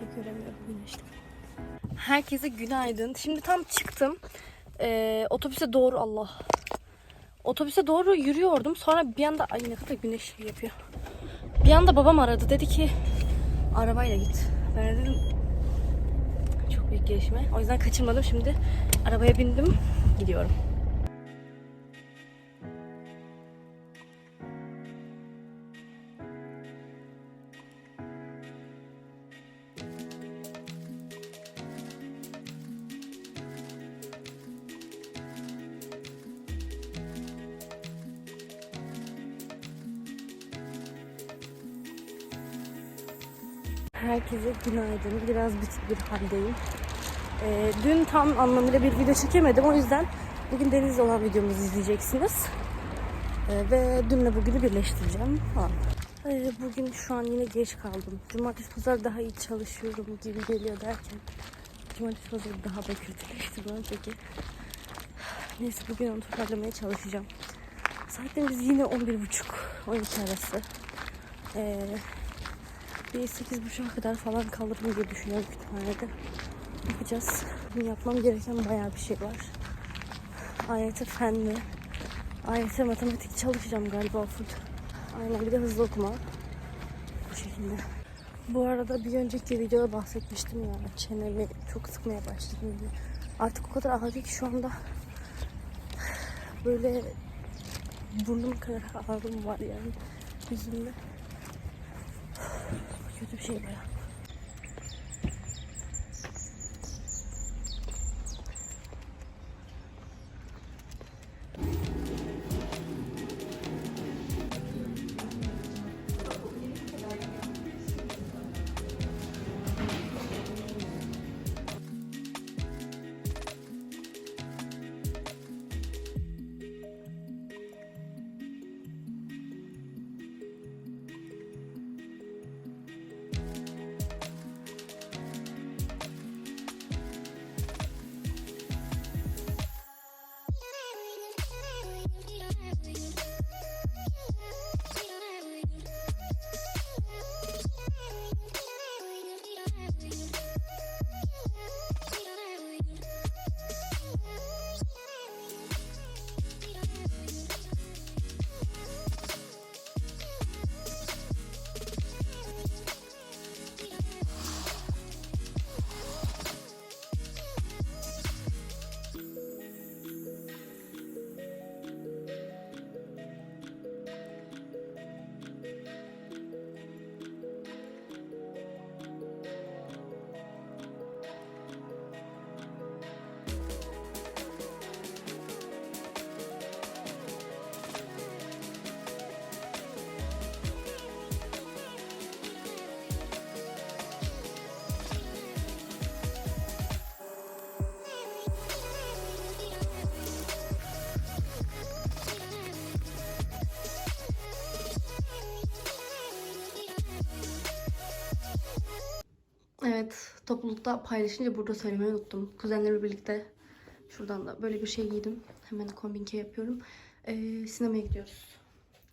şey göremiyorum güneşte. Herkese günaydın. Şimdi tam çıktım. Ee, otobüse doğru Allah. Otobüse doğru yürüyordum. Sonra bir anda ay ne kadar güneş yapıyor. Bir anda babam aradı. Dedi ki arabayla git. Ben de dedim çok büyük gelişme. O yüzden kaçırmadım. Şimdi arabaya bindim. Gidiyorum. Herkese günaydın. Biraz bitik bir haldeyim. Ee, dün tam anlamıyla bir video çekemedim. O yüzden bugün Deniz'le olan videomuzu izleyeceksiniz. Ee, ve dünle bugünü birleştireceğim. Ee, bugün şu an yine geç kaldım. Cumartesi pazar daha iyi çalışıyorum gibi geliyor derken Cumartesi pazar daha da kötüleşti bu önceki. Neyse bugün onu toparlamaya çalışacağım. Saatlerimiz yine 11.30-12 arası. Ee, bir 8.30'a kadar falan kalırım diye düşünüyorum kütüphanede. Bakacağız. Bugün yapmam gereken bayağı bir şey var. AYT fen ve AYT matematik çalışacağım galiba full. Aynen bir de hızlı okuma. Bu şekilde. Bu arada bir önceki videoda bahsetmiştim ya çenemi çok sıkmaya başladım diye. Artık o kadar ağrıyor ki şu anda böyle burnum kadar ağrım var yani yüzümde. Kötü bir şey baya. Evet, toplulukta paylaşınca burada söylemeyi unuttum. Kuzenlerimle birlikte şuradan da böyle bir şey giydim. Hemen kombinke yapıyorum. Ee, sinemaya gidiyoruz.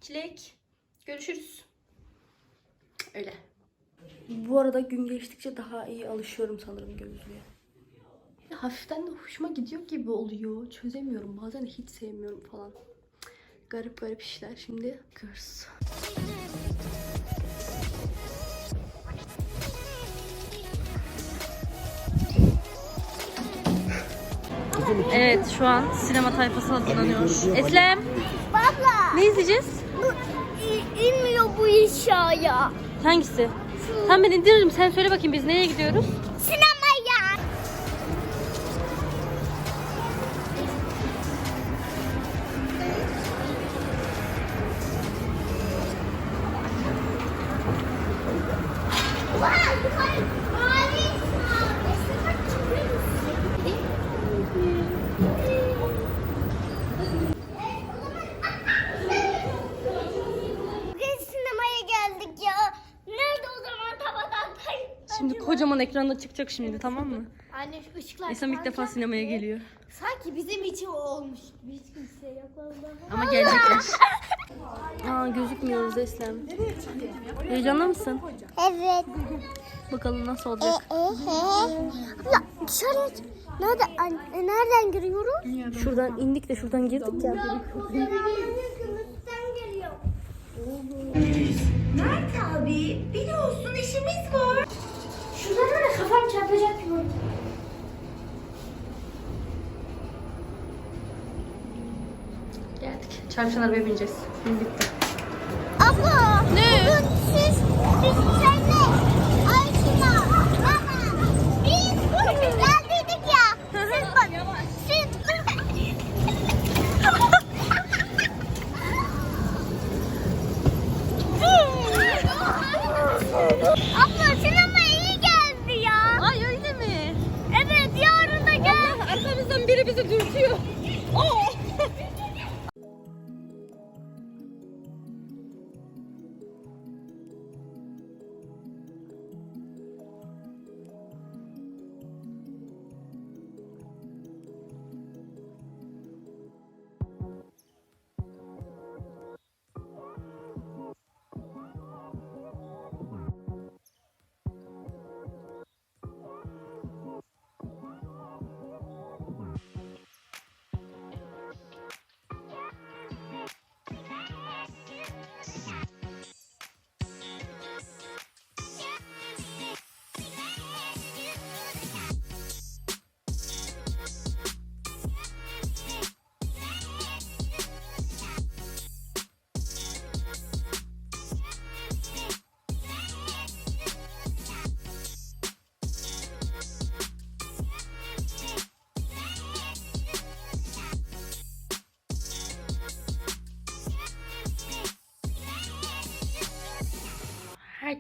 Çilek, görüşürüz. Öyle. Bu arada gün geçtikçe daha iyi alışıyorum sanırım gözlüğe. Ya hafiften de hoşuma gidiyor gibi oluyor. Çözemiyorum. Bazen hiç sevmiyorum falan. Garip garip işler. Şimdi görürüz. Evet şu an sinema tayfası hazırlanıyor. Eslem Baba ne izleyeceğiz? bu inmiyor bu aşağıya. Hangisi? Tamam ben indiririm. Sen söyle bakayım biz nereye gidiyoruz? Ekranda çıkacak şimdi tamam mı? Anne şu ışıklar Esam ilk defa sinemaya geliyor. Sanki bizim için olmuş. Hiç kimse yok vallahi. Ama gelecekler. Aa gözükmüyoruz Eslem. Heyecanlı mısın? Evet. Bakalım nasıl olacak. Abla dışarıya Nerede, anne, nereden giriyoruz? Şuradan indik de şuradan girdik ya. Mert abi biliyorsun işimiz var. Şuradan öyle kafam çarpacak gibi. oldu. Çarpışan arabaya bineceğiz. Bindik de. Abla. Ne? Bugün siz, siz senle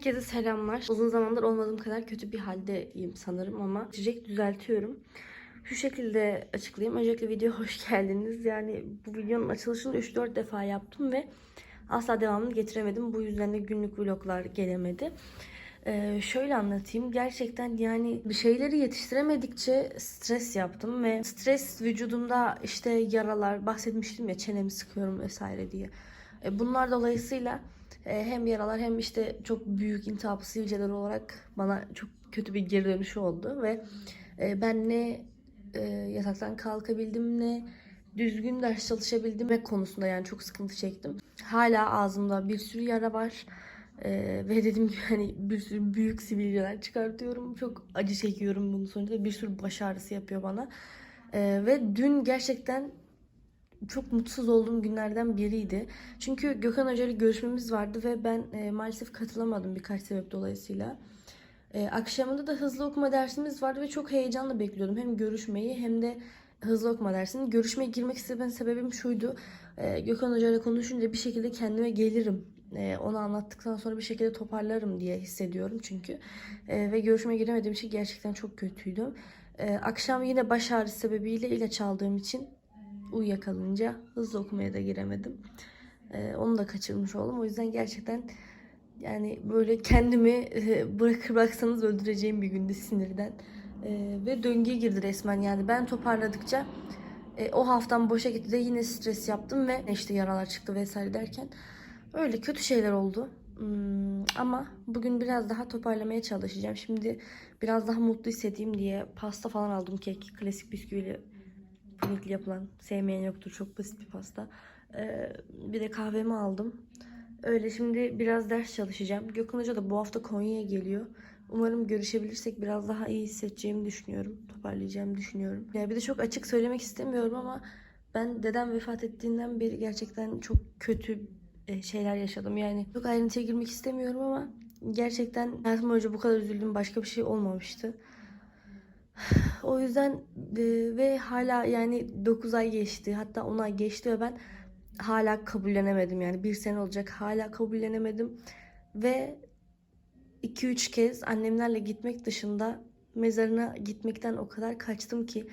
Herkese selamlar. Uzun zamandır olmadığım kadar kötü bir haldeyim sanırım ama direkt düzeltiyorum. Şu şekilde açıklayayım. Öncelikle video hoş geldiniz. Yani bu videonun açılışını 3-4 defa yaptım ve asla devamını getiremedim. Bu yüzden de günlük vloglar gelemedi. Ee, şöyle anlatayım. Gerçekten yani bir şeyleri yetiştiremedikçe stres yaptım ve stres vücudumda işte yaralar bahsetmiştim ya çenemi sıkıyorum vesaire diye. E, bunlar dolayısıyla hem yaralar hem işte çok büyük intihaplı sivilceler olarak bana çok kötü bir geri dönüşü oldu ve e, ben ne e, yataktan kalkabildim ne düzgün ders çalışabildim ve konusunda yani çok sıkıntı çektim. Hala ağzımda bir sürü yara var. E, ve dediğim gibi hani bir sürü büyük sivilceler çıkartıyorum. Çok acı çekiyorum bunun sonucunda. Bir sürü baş ağrısı yapıyor bana. E, ve dün gerçekten çok mutsuz olduğum günlerden biriydi. Çünkü Gökhan Hoca ile görüşmemiz vardı ve ben e, maalesef katılamadım birkaç sebep dolayısıyla. E, akşamında da hızlı okuma dersimiz vardı ve çok heyecanla bekliyordum. Hem görüşmeyi hem de hızlı okuma dersini. Görüşmeye girmek istememin sebebim şuydu. E, Gökhan Hoca ile konuşunca bir şekilde kendime gelirim. E, onu anlattıktan sonra bir şekilde toparlarım diye hissediyorum çünkü. E, ve görüşmeye giremediğim için gerçekten çok kötüydüm. E, akşam yine baş ağrısı sebebiyle ilaç aldığım için uyuyakalınca hızlı okumaya da giremedim. Ee, onu da kaçırmış oldum. O yüzden gerçekten yani böyle kendimi e, bırakır bıraksanız öldüreceğim bir gündü sinirden. Ee, ve döngüye girdi resmen yani ben toparladıkça e, o haftam boşa gitti de yine stres yaptım ve işte yaralar çıktı vesaire derken öyle kötü şeyler oldu. Hmm, ama bugün biraz daha toparlamaya çalışacağım. Şimdi biraz daha mutlu hissedeyim diye pasta falan aldım kek. Klasik bisküvili pudingli yapılan sevmeyen yoktur. Çok basit bir pasta. Ee, bir de kahvemi aldım. Öyle şimdi biraz ders çalışacağım. Gökhan Hoca da bu hafta Konya'ya geliyor. Umarım görüşebilirsek biraz daha iyi hissedeceğimi düşünüyorum. Toparlayacağımı düşünüyorum. Ya bir de çok açık söylemek istemiyorum ama ben dedem vefat ettiğinden beri gerçekten çok kötü e, şeyler yaşadım. Yani çok ayrıntıya girmek istemiyorum ama gerçekten hayatım boyunca bu kadar üzüldüğüm başka bir şey olmamıştı. O yüzden e, ve hala yani 9 ay geçti hatta 10 ay geçti ve ben hala kabullenemedim yani bir sene olacak hala kabullenemedim ve 2-3 kez annemlerle gitmek dışında mezarına gitmekten o kadar kaçtım ki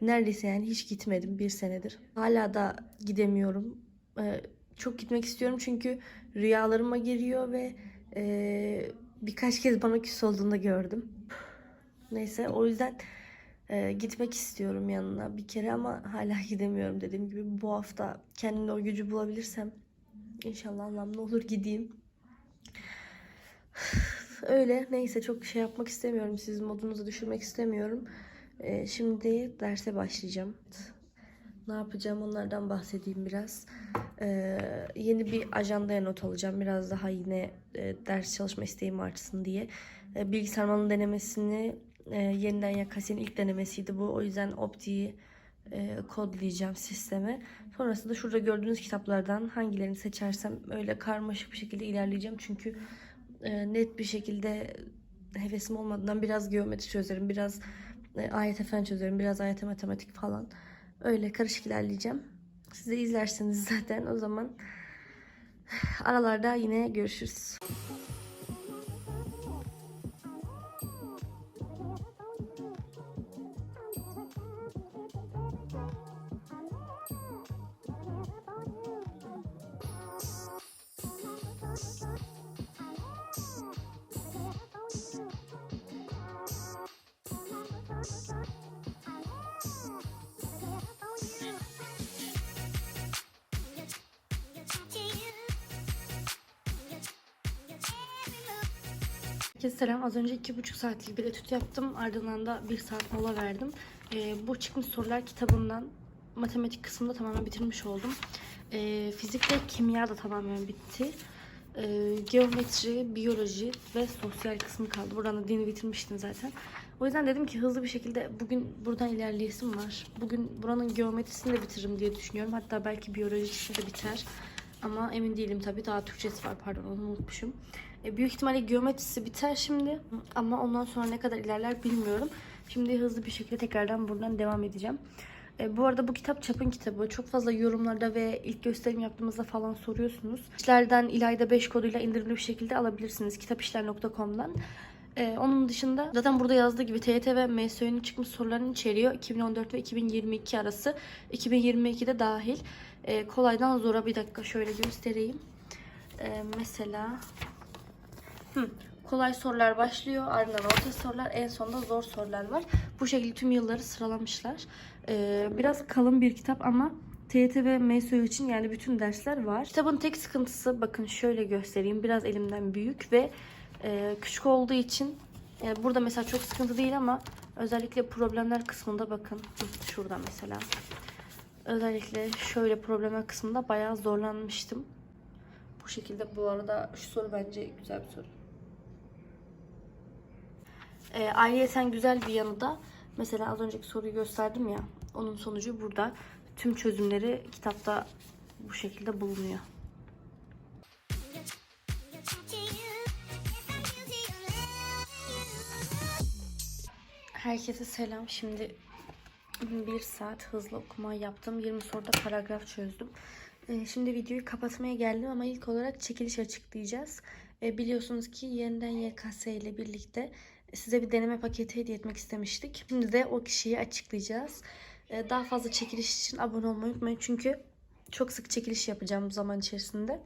neredeyse yani hiç gitmedim bir senedir. Hala da gidemiyorum. Ee, çok gitmek istiyorum çünkü rüyalarıma giriyor ve e, birkaç kez bana küs olduğunu da gördüm. Neyse o yüzden Ee, gitmek istiyorum yanına bir kere ama hala gidemiyorum dediğim gibi. Bu hafta kendimde o gücü bulabilirsem inşallah anlamlı olur gideyim. Öyle neyse çok şey yapmak istemiyorum. Sizin modunuzu düşürmek istemiyorum. Ee, şimdi derse başlayacağım. Ne yapacağım onlardan bahsedeyim biraz. Ee, yeni bir ajandaya not alacağım. Biraz daha yine e, ders çalışma isteğim artsın diye. E, bilgisayar denemesini e, yeniden Yakasi'nin ilk denemesiydi bu. O yüzden Opti'yi e, kodlayacağım sisteme. Sonrasında şurada gördüğünüz kitaplardan hangilerini seçersem öyle karmaşık bir şekilde ilerleyeceğim. Çünkü e, net bir şekilde hevesim olmadığından biraz geometri çözerim, biraz e, AYT fen çözerim, biraz AYT matematik falan. Öyle karışık ilerleyeceğim. Siz de izlersiniz zaten o zaman. Aralarda yine görüşürüz. Herkese selam. Az önce iki buçuk saatlik bir etüt yaptım. Ardından da bir saat mola verdim. Ee, bu çıkmış sorular kitabından matematik kısmında tamamen bitirmiş oldum. Ee, fizik ve kimya da tamamen bitti. Ee, geometri, biyoloji ve sosyal kısmı kaldı. Buradan da dini bitirmiştim zaten. O yüzden dedim ki hızlı bir şekilde bugün buradan ilerleyesim var. Bugün buranın geometrisini de bitiririm diye düşünüyorum. Hatta belki biyolojisi de biter. Ama emin değilim tabii. Daha Türkçesi var pardon onu unutmuşum. E, büyük ihtimalle geometrisi biter şimdi. Ama ondan sonra ne kadar ilerler bilmiyorum. Şimdi hızlı bir şekilde tekrardan buradan devam edeceğim. E, bu arada bu kitap Çap'ın kitabı. Çok fazla yorumlarda ve ilk gösterim yaptığımızda falan soruyorsunuz. İşlerden İlayda 5 koduyla indirimli bir şekilde alabilirsiniz. kitapişler.com'dan. E, onun dışında zaten burada yazdığı gibi TYT ve MSÖ'nün çıkmış sorularını içeriyor. 2014 ve 2022 arası. 2022'de dahil. E, kolaydan zora bir dakika şöyle göstereyim. E, mesela Hı. Kolay sorular başlıyor. Ardından orta sorular. En sonunda zor sorular var. Bu şekilde tüm yılları sıralamışlar. Ee, biraz kalın bir kitap ama TYT ve MSÖ için yani bütün dersler var. Kitabın tek sıkıntısı bakın şöyle göstereyim. Biraz elimden büyük ve e, küçük olduğu için yani burada mesela çok sıkıntı değil ama özellikle problemler kısmında bakın. Şurada mesela. Özellikle şöyle problemler kısmında bayağı zorlanmıştım. Bu şekilde bu arada şu soru bence güzel bir soru. E, ayrıyeten güzel bir yanı da mesela az önceki soruyu gösterdim ya onun sonucu burada. Tüm çözümleri kitapta bu şekilde bulunuyor. Herkese selam. Şimdi bir saat hızlı okuma yaptım. 20 soruda paragraf çözdüm. Ee, Şimdi videoyu kapatmaya geldim ama ilk olarak çekiliş açıklayacağız. Ee, Biliyorsunuz ki yeniden YKS ile birlikte size bir deneme paketi hediye etmek istemiştik. Şimdi de o kişiyi açıklayacağız. Ee, Daha fazla çekiliş için abone olmayı unutmayın. Çünkü çok sık çekiliş yapacağım bu zaman içerisinde.